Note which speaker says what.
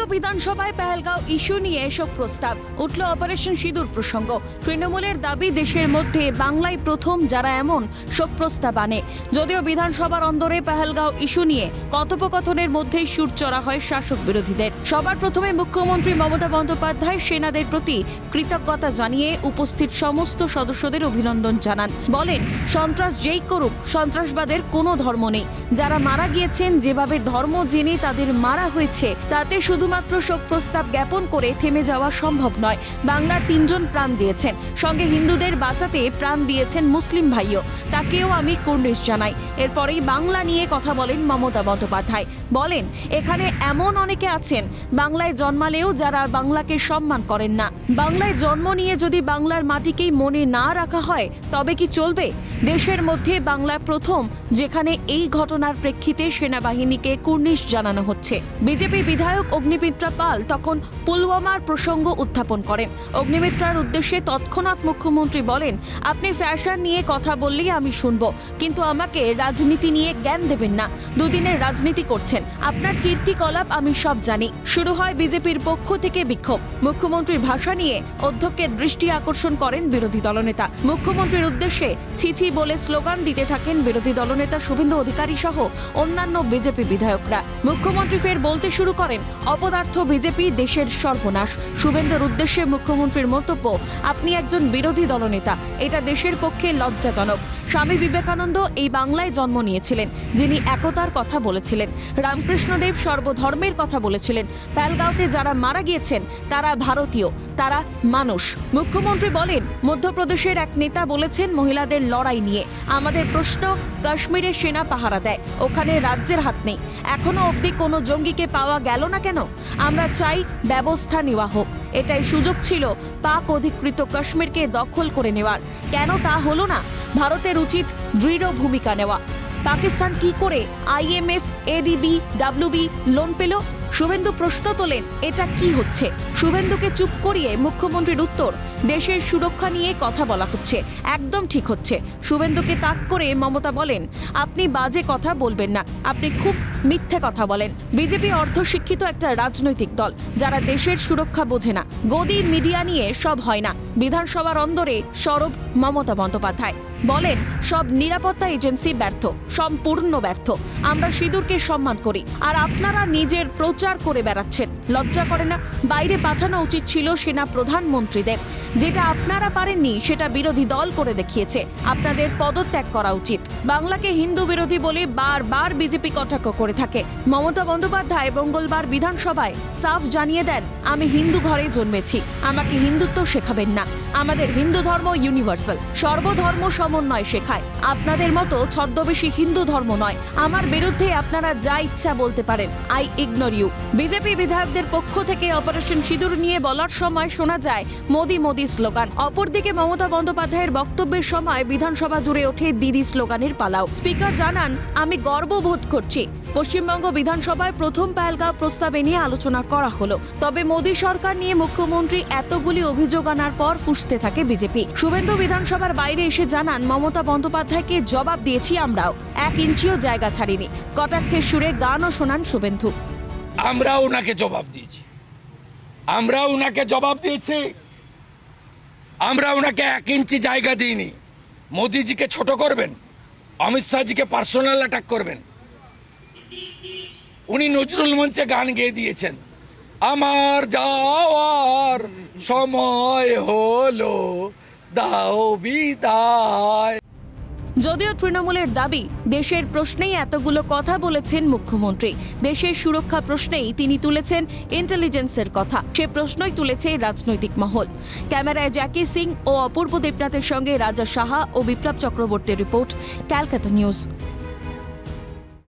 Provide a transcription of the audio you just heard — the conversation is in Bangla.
Speaker 1: বিধানসভায় পেহেলগাঁও ইস্যু নিয়ে এসব প্রস্তাব। উঠল অপারেশন সিঁদুর প্রসঙ্গ। তৃণমূলের দাবি, দেশের মধ্যে বাংলায় প্রথম যারা এমন শোক প্রস্তাব আনে। যদিও বিধানসভার অন্দরে পেহেলগাঁও ইস্যু নিয়ে কথোপকথনের মধ্যেই সুর চড়া হয় শাসক বিরোধীদের। সবার প্রথমে মুখ্যমন্ত্রী মমতা বন্দ্যোপাধ্যায় সেনাদের প্রতি কৃতজ্ঞতা জানিয়ে উপস্থিত সমস্ত সদস্যদের অভিনন্দন জানান। বলেন, সন্ত্রাস যেই করুক, সন্ত্রাসবাদের কোনো ধর্ম নেই। যারা মারা গিয়েছেন, যেভাবে ধর্ম জেনে তাদের মারা হয়েছে, তাতে শুধুমাত্র শোক প্রস্তাব জ্ঞাপন করে থেমে যাওয়া সম্ভব নয়। বাংলার তিনজন প্রাণ দিয়েছেন। সঙ্গে হিন্দুদের বাঁচাতে প্রাণ দিয়েছেন মুসলিম ভাইও। তাকেও আমি কুর্নিশ জানাই। এরপরেই বাংলা নিয়ে কথা বলেন মমতা বন্দ্যোপাধ্যায়। বলেন, এখানে এমন অনেকে আছেন, বাংলায় জন্মালেও যারা বাংলাকে সম্মান করেন না। বাংলায় জন্ম নিয়ে যদি বাংলার মাটিকেই মনে না রাখা হয়, তবে কি চলবে? দেশের মধ্যে বাংলা প্রথম, যেখানে এই ঘটনার প্রেক্ষিতে সেনাবাহিনীকে কুর্নিশ জানানো হচ্ছে। বিজেপি বিধায়ক অগ্নিমিত্রা পাল তখন পুলওয়ামার প্রসঙ্গ উত্থাপন করেন। অগ্নিমিত্রার উদ্দেশ্যে তৎক্ষণাৎ মুখ্যমন্ত্রী বলেন, আপনি ফ্যাশন নিয়ে কথা বললেই আমি শুনব, কিন্তু আমাকে রাজনীতি নিয়ে জ্ঞান দেবেন না। দুদিনের রাজনীতি করছেন। আপনার কীর্তিকলাপ আমি সব জানি। শুরু হয় বিজেপির পক্ষ থেকে বিক্ষোভ। মুখ্যমন্ত্রীর ভাষা নিয়ে অধ্যক্ষের দৃষ্টি আকর্ষণ করেন বিরোধী দলনেতা। মুখ্যমন্ত্রীর উদ্দেশ্যে ছিছি বলে স্লোগান দিতে থাকেন বিরোধী দলনেতা শুভেন্দু অধিকারী সহ অন্যান্য বিজেপি বিধায়করা। মুখ্যমন্ত্রী ফের বলতে শুরু করেন অপদার্থ বিজেপি দেশের সর্বনাশ। শুভেন্দুর উদ্দেশ্যে মুখ্যমন্ত্রীর মন্তব্য, আপনি একজন বিরোধী দলনেতা, এটা দেশের পক্ষে লজ্জাজনক। স্বামী বিবেকানন্দ এই বাংলায় জন্ম নিয়েছিলেন, যিনি একতার কথা বলেছিলেন। রামকৃষ্ণদেব সর্বধর্মের কথা বলেছিলেন। প্যালগাঁওতে যারা মারা গিয়েছেন, তারা ভারতীয়, তারা মানুষ। মুখ্যমন্ত্রী বলেন, মধ্যপ্রদেশের এক নেতা বলেছেন, মহিলাদের লড়াই নিয়ে। আমাদের প্রশ্ন কাশ্মীরে সেনা পাহারা দেয়, ওখানে রাজ্যের হাত নেই। এখনও অবধি কোনো জঙ্গিকে পাওয়া গেল না কেন? আমরা চাই ব্যবস্থা নেওয়া হোক। এটাই সুযোগ ছিল পাক অধিকৃত কাশ্মীরকে দখল করে নেওয়ার। কেন তা হলো না? ভারতের উচিত দৃঢ় ভূমিকা নেওয়া। পাকিস্তান কি করে আইএমএফ, এডিবি, ডাব্লিউবি লোন পেল? শুভেন্দু প্রশ্ন তোলেন, এটা কি হচ্ছে? শুভেন্দুকে চুপ করিয়ে মুখ্যমন্ত্রীর উত্তর, দেশের সুরক্ষা নিয়ে কথা বলা হচ্ছে, একদম ঠিক হচ্ছে। শুভেন্দুকে তাক করে মমতা বলেন, আপনি বাজে কথা বলবেন না, আপনি খুব মিথ্যে কথা বলেন। বিজেপি অর্ধশিক্ষিত একটা রাজনৈতিক দল, যারা দেশের সুরক্ষা বোঝে না। গদি মিডিয়া নিয়ে সব হয় না। বিধানসভার অন্দরে সরব মমতা বন্দ্যোপাধ্যায়। বলেন, সব নিরাপত্তা এজেন্সি ব্যর্থ, সম্পূর্ণ ব্যর্থ। আমরা সিঁদুরকে সম্মান করি, আর আপনারা নিজের প্রচার করে বেড়াচ্ছেন। লজ্জা করে না, বাইরে পাঠানো উচিত ছিল সেনা প্রধানমন্ত্রীদের। যেটা আপনারা পারেননি, সেটা বিরোধী দল করে দেখিয়েছে। আপনাদের পদত্যাগ করা উচিত। বাংলাকে হিন্দু বিরোধী বলে বারবার বিজেপি কটাক্ষ করে থাকে। মমতা বন্দ্যোপাধ্যায় মঙ্গলবার বিধানসভায় সাফ জানিয়ে দেন, আমি হিন্দু ঘরে জন্মেছি। আমাকে হিন্দুত্ব শেখাবেন না। আমাদের হিন্দু ধর্ম ইউনিভার্সাল। সর্বধর্ম সমন্বয় শেখায়। আপনাদের মতো ছদ্মবেশী হিন্দু ধর্ম নয়। আমার বিরুদ্ধে আপনারা যা ইচ্ছা বলতে পারেন, আই ইগনোর ইউ। বিজেপি বিধায়কদের পক্ষ থেকে অপারেশন সিঁদুর নিয়ে বলার সময় শোনা যায় মোদি মোদি স্লোগান। অপরদিকে মমতা বন্দ্যোপাধ্যায়ের বক্তব্যের সময় বিধানসভা জুড়ে ওঠে দিদি স্লোগানের পালাও। স্পিকার জানান, আমি গর্ববোধ করছি। পশ্চিমবঙ্গ বিধানসভায় প্রথম পেহেলগাঁও প্রস্তাবে নিয়ে আলোচনা করা হলো। তবে মোদী সরকার নিয়ে মুখ্যমন্ত্রী এতগুলি অভিযোগ আনার পর ফুসতে থাকে বিজেপি। শুভেন্দু বিধানসভার বাইরে এসে জানান, মমতা বন্দ্যোপাধ্যায়কে জবাব দিয়েছি আমরাও। এক ইঞ্চিও জায়গা ছাড়িনি। কটাক্ষের সুরে গানও শোনান শুভেন্দু।
Speaker 2: আমরা ওনাকে জবাব দিয়েছি। আমরা ওনাকে জবাব দিয়েছি। আমরা ওনাকে এক ইঞ্চি জায়গা দিইনি। মোদিজিকে ছোট করবেন, অমিত শাহজিকে পার্সোনাল অ্যাটাক করবেন। উনি নজরুল মঞ্চে গান গেয়ে দিয়েছেন। আমার যাওয়ার সময় হলো, দাও বিদায়।
Speaker 1: যদিও তৃণমূলের দাবি, দেশের প্রশ্নেই এতগুলো কথা বলেছেন মুখ্যমন্ত্রী। দেশের সুরক্ষা প্রশ্নেই তিনি তুলেছেন ইন্টেলিজেন্সের কথা। সে প্রশ্নই তুলেছে রাজনৈতিক মহল। ক্যামেরায় জ্যাকি সিং ও অপূর্ব দেবনাথের সঙ্গে রাজা সাহা ও বিপ্লব চক্রবর্তীর রিপোর্ট, ক্যালকাটা নিউজ।